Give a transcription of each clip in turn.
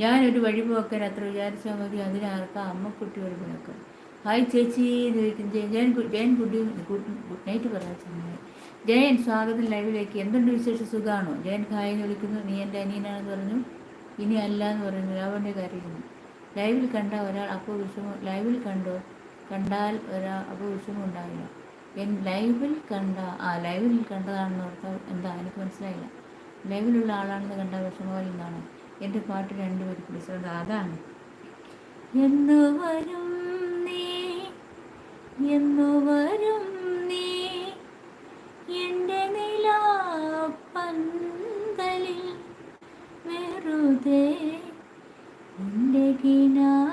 ഞാനൊരു വഴിപോക്കൻ അത്ര വിചാരിച്ചാൽ മതി അമ്മ ഒരു പിണക്കം. ഹായ് ചേച്ചി എന്ന് ചോദിക്കും ജയൻ ജയൻ കുട്ടി ഗുഡ് നൈറ്റ് പറയാൻ ജയൻ സ്വാഗതം ലൈവിലേക്ക്. എന്തുണ്ട് വിശേഷ സുഖമാണോ ജയൻ ഹായ് എന്ന് വിളിക്കുന്നു. നീ എന്റെ അനിയനാണെന്ന് പറഞ്ഞു. ഇനി അല്ല എന്ന് പറഞ്ഞു. രാവണന്റെ കാര്യം ലൈവിൽ കണ്ട ഒരാൾ അപ്പോൾ വിഷമം ലൈവിൽ കണ്ടോ? കണ്ടാൽ ഒരാൾ അപ്പോൾ വിഷമം ഉണ്ടാവില്ല. എൻ ലൈവിൽ കണ്ട ആ ലൈവിൽ കണ്ടതാണെന്ന് ഓർത്താൽ എന്താ? എനിക്ക് മനസ്സിലായില്ല. ലൈവിലുള്ള ആളാണെന്ന് കണ്ട വിഷമം വിഷമമില്ലെന്നാണ് എന്റെ പാട്ട് രണ്ടുപേരും പിടിച്ചത് അതാണ്. എന്നു വരും നീ എന്നു വരും നീ എന്റെ നിലാപ്പന്തലിൽ വെറുതെ എന്റെ കിനാപ്പന്തലിൽ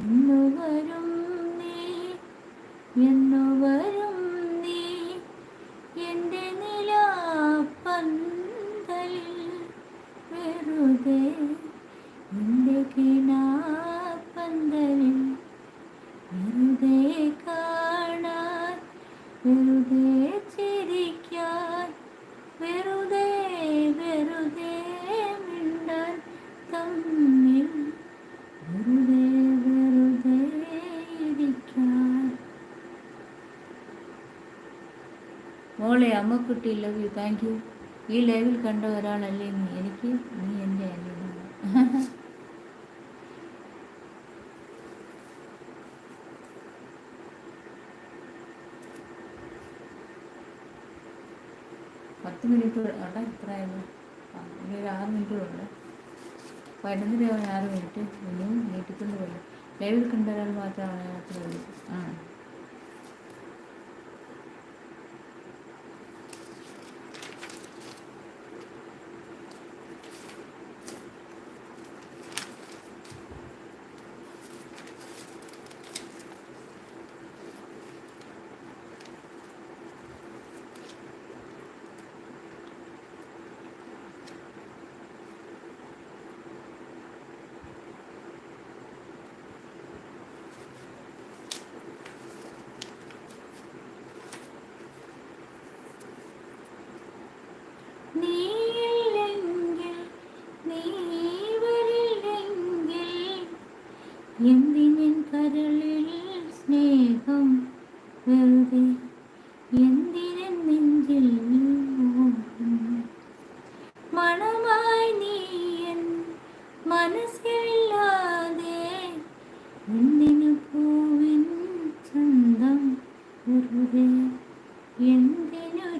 എന്നു വരും നീ എന്നു വരും എന്റെ അമ്മ മോളെ അമ്മക്കുട്ടി ലവ് യു താങ്ക് യു ഈ ലൈവിൽ കണ്ട ഒരാളല്ലേ എനിക്ക് നീ എന്റെ അനിയനാണ്. പത്ത് മിനിറ്റ് അവിടെ ഇത്രയായിരുന്നു. ഇനി ഒരു ആറ് മിനിറ്റ് ഉണ്ട് പതിനൊന്ന് രൂപ ആറ് മിനിറ്റ് ഇനിയും നീട്ടിക്കൊണ്ട് പോയി ലൈവിൽ കണ്ട ഒരാൾ മാത്രമാണ് അത്ര നീയില്ലെങ്കിൽ നീ വരില്ലെങ്കിൽ എന്തിനിൻ സ്നേഹം വെറുതെ എന്തിനെ നെഞ്ചിൽ മണമായി നീ എൻ മനസ്സില്ലാതെ എന്തിനു പൂവിൻ ചന്തം വെറുതെ എന്തിനു